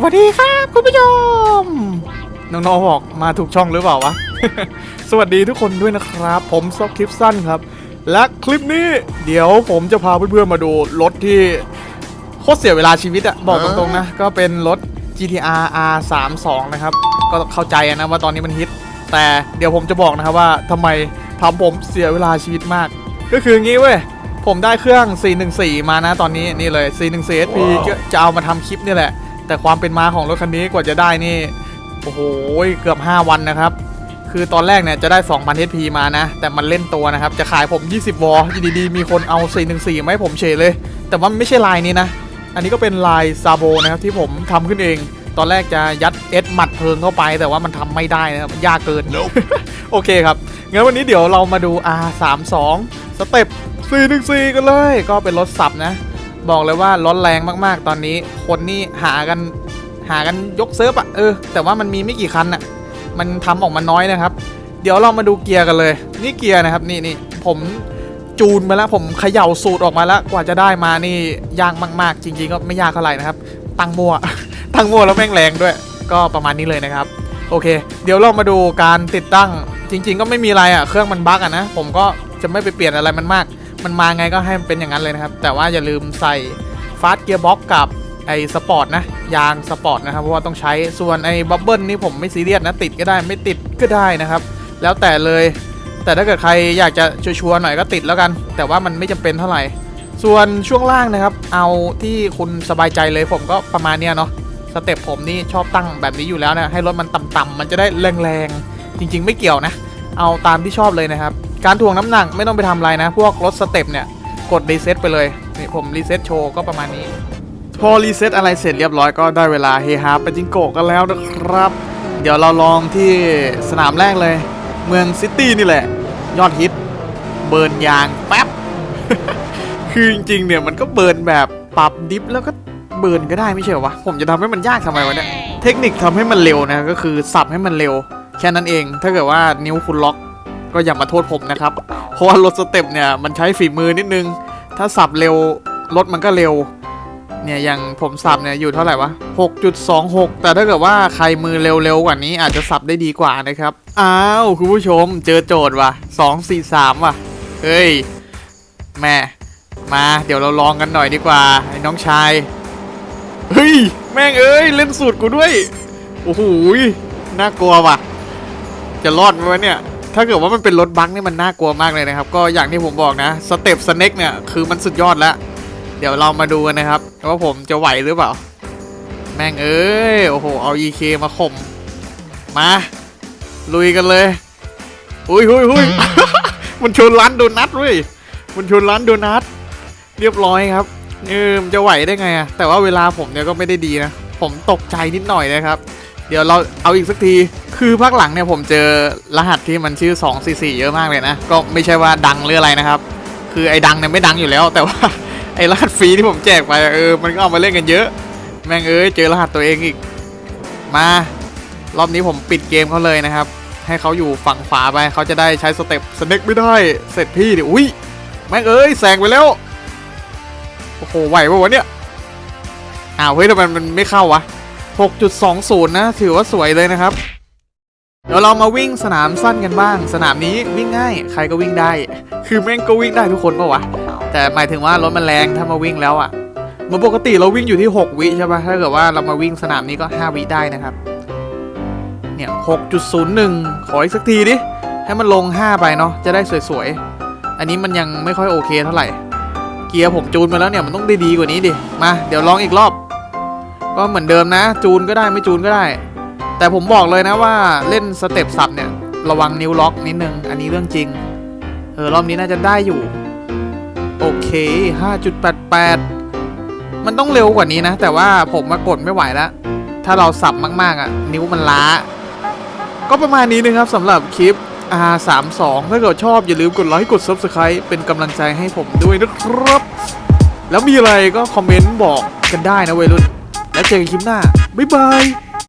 สวัสดีครับคุณผู้ชม น้องๆบอกมาถูกช่องหรือเปล่าวะ สวัสดีทุกคนด้วยนะครับ ผมซอกคลิปสั้นครับ และคลิปนี้เดี๋ยวผมจะพาเพื่อนๆมาดูรถที่โคตรเสียเวลาชีวิตอะบอกตรงๆนะ ก็เป็นรถ GTR R32 นะครับ ก็เข้าใจนะว่าตอนนี้มันฮิต แต่เดี๋ยวผมจะบอกนะครับว่าทำไมทำผมเสียเวลาชีวิตมาก ก็คืองี้เว้ยผมได้เครื่อง 414 มานะตอนนี้นี่เลย 414 SP ก็จะเอามาทำคลิปนี่แหละ แต่ความเป็นมาของรถคันนี้กว่าจะได้นี่โอ้โหเกือบ 5 วันนะครับ คือตอนแรกเนี่ยจะได้ 2,000 HP มานะ แต่มันเล่นตัวนะครับ จะขายผม 20 วออยู่ดีๆ มีคนเอา 414มาให้ผมเฉยเลย แต่ว่าไม่ใช่ลายนี้นะ อันนี้ก็เป็นลายซาโบนะครับที่ผมทำขึ้นเอง ตอนแรกจะยัดเอสหมัดเพลิงเข้าไป แต่ว่ามันทำไม่ได้นะครับมันยากเกินโอเคครับงั้นวันนี้เดี๋ยวเรามาดู R32 สเต็ป414กันเลย ก็เป็นรถสับนะ บอกเลยว่าร้อนแรงมากๆตอนนี้ คนนี่หากันหากันยกเซิร์ฟอะเออ แต่ว่ามันมีไม่กี่คันอะมันทำออกมาน้อยนะครับ เดี๋ยวเรามาดูเกียร์กันเลย นี่เกียร์นะครับนี่นี่ผมจูนมาแล้วผมเขย่าสูตรออกมาแล้วกว่าจะได้มานี่ยากมาก ๆ จริง ๆ ก็ไม่ยากเท่าไหร่นะครับ ตั้งมั่วตั้งมั่วแล้วแม่งแรงด้วย ก็ประมาณนี้เลยนะครับ โอเค เดี๋ยวเรามาดูการติดตั้งจริง ๆ ก็ไม่มีอะไรอะเครื่องมันบั๊กอะนะผมก็จะไม่ไปเปลี่ยนอะไรมันมาก มันมาไงก็ให้มันเป็นอย่างนั้นเลยนะครับ แต่ว่าอย่าลืมใส่ฟาสเกียร์บ็อกกับไอ้สปอร์ตนะ ยางสปอร์ตนะครับ เพราะว่าต้องใช้ส่วนไอ้บับเบิลนี่ผมไม่ซีเรียสนะ ติดก็ได้ไม่ติดก็ได้นะครับ แล้วแต่เลย แต่ถ้าเกิดใครอยากจะชัวร์ๆหน่อยก็ติดแล้วกัน แต่ว่ามันไม่จำเป็นเท่าไหร่ ส่วนช่วงล่างนะครับ เอาที่คุณสบายใจเลยผมก็ประมาณเนี้ยเนาะสเต็ปผมนี่ชอบตั้งแบบนี้อยู่แล้วนะให้รถมันต่ำๆมันจะได้แรงๆจริง ๆ ไม่เกี่ยวนะ เอาตามที่ชอบเลยนะครับ การถ่วงน้ำหนักไม่ต้องไปทำอะไรนะ พวกรถสเต็ปเนี่ย กดรีเซ็ตไปเลยนี่ผมรีเซ็ตโชว์ก็ประมาณนี้ พอรีเซ็ตอะไรเสร็จเรียบร้อยก็ได้เวลาเฮฮาไปจิงโกกันแล้วนะครับ เดี๋ยวเราลองที่สนามแรกเลย เมืองซิตี้นี่แหละ ยอดฮิต เบิร์นยางแป๊บ คือจริงๆเนี่ยมันก็เบิร์นแบบปรับดิฟแล้วก็เบิร์นก็ได้ไม่ใช่หรอวะ ผมจะทำให้มันยากทำไมวะเนี่ย เทคนิคทำให้มันเร็วนะก็คือสับให้มันเร็ว แค่นั้นเอง ถ้าเกิดว่านิ้วคุณล็อก ก็อย่ามาโทษผมนะครับ เพราะว่ารถสเต็ปเนี่ยมันใช้ฝีมือนิดนึง ถ้าสับเร็วรถมันก็เร็ว เนี่ยอย่างผมสับเนี่ยอยู่เท่าไหร่วะ 6.26 แต่ถ้าเกิดว่าใครมือเร็วๆกว่านี้อาจจะสับได้ดีกว่านะครับ อ้าวคุณผู้ชมเจอโจทย์ว่ะ 2 4 3 ว่ะ เฮ้ย แม่มาเดี๋ยวเราลองกันหน่อยดีกว่าไอ้น้องชาย เฮ้ย แม่งเอ้ย เล่นสูตรกูด้วย โอ้โหยน่ากลัวว่ะ จะรอดไหมวะเนี่ย ถ้าเกิดว่ามันเป็นรถบังนี่มันน่ากลัวมากเลยนะครับ ก็อย่างที่ผมบอกนะสเต็ปสเน็กเนี่ยคือมันสุดยอดแล้ว เดี๋ยวเรามาดูกันนะครับว่าผมจะไหวหรือเปล่า แม่งเอ้ยโอ้โหเอา EK มาข่มมา ลุยกันเลยอุ้ยหุยหุยมันชนร้านโดนัทเว้ยมันชนร้านโดนัทเรียบร้อยครับเออมันจะไหวได้ไงอะแต่ว่าเวลาผมเนี่ยก็ไม่ได้ดีนะผมตกใจนิดหน่อยนะครับ เดี๋ยวเราเอาอีกสักที คือภาคหลังเนี่ยผมเจอรหัสที่มันชื่อ 244 เยอะมากเลยนะ ก็ไม่ใช่ว่าดังหรืออะไรนะครับ คือไอ้ดังเนี่ยไม่ดังอยู่แล้ว แต่ว่าไอ้รหัสฟรีที่ผมแจกไปเออ มันก็เอามาเล่นกันเยอะ แม่งเอ้ยเจอรหัสตัวเองอีก มารอบนี้ผมปิดเกมเขาเลยนะครับ ให้เขาอยู่ฝั่งขวาไปเขาจะได้ใช้สเต็ปสเน็กไม่ได้ เสร็จพี่ดิอุ้ยแม่งเอ้ยแซงไปแล้ว โอ้โหไหวปะวะเนี่ยอ้าวเฮ้ยทำไมมันไม่เข้าวะ 6.20 นะ ถือว่าสวยเลยนะครับ เดี๋ยวเรามาวิ่งสนามสั้นกันบ้าง สนามนี้วิ่งง่าย ใครก็วิ่งได้ คือแม่งก็วิ่งได้ทุกคนปะวะ แต่หมายถึงว่ารถมันแรงถ้ามาวิ่งแล้วอะ่ะเมือปกติเราวิ่งอยู่ที่ 6 วิใช่ปะถ้าเกิดว่าเรามาวิ่งสนามนี้ก็ 5 วิได้นะครับ เนี่ย 6.01 ขออีกสักทีดิ ให้มันลง 5 ไปเนาะ จะได้สวยๆ อันนี้มันยังไม่ค่อยโอเคเท่าไหร่ เกียร์ผมจูนมาแล้วเนี่ยมันต้องได้ดีกว่านี้ดิ มา เดี๋ยวลองอีกรอบ ก็เหมือนเดิมนะ จูนก็ได้ไม่จูนก็ได้ แต่ผมบอกเลยนะว่าเล่นสเต็ปสับเนี่ย ระวังนิ้วล็อกนิดนึง อันนี้เรื่องจริง เออรอบนี้น่าจะได้อยู่ โอเค 5.88 มันต้องเร็วกว่านี้นะ แต่ว่าผมมากดไม่ไหวแล้วถ้าเราสับมาก ๆอะ นิ้วมันล้า ก็ประมาณนี้นะครับสำหรับคลิป R32 ถ้าเกิดชอบอย่าลืมกดไลค์กด Subscribe เป็นกำลังใจให้ผมด้วยนะครับ แล้วมีอะไรก็คอมเมนต์บอกกันได้นะเวรุ่น แล้วเจอกันคลิปหน้า บ๊ายบาย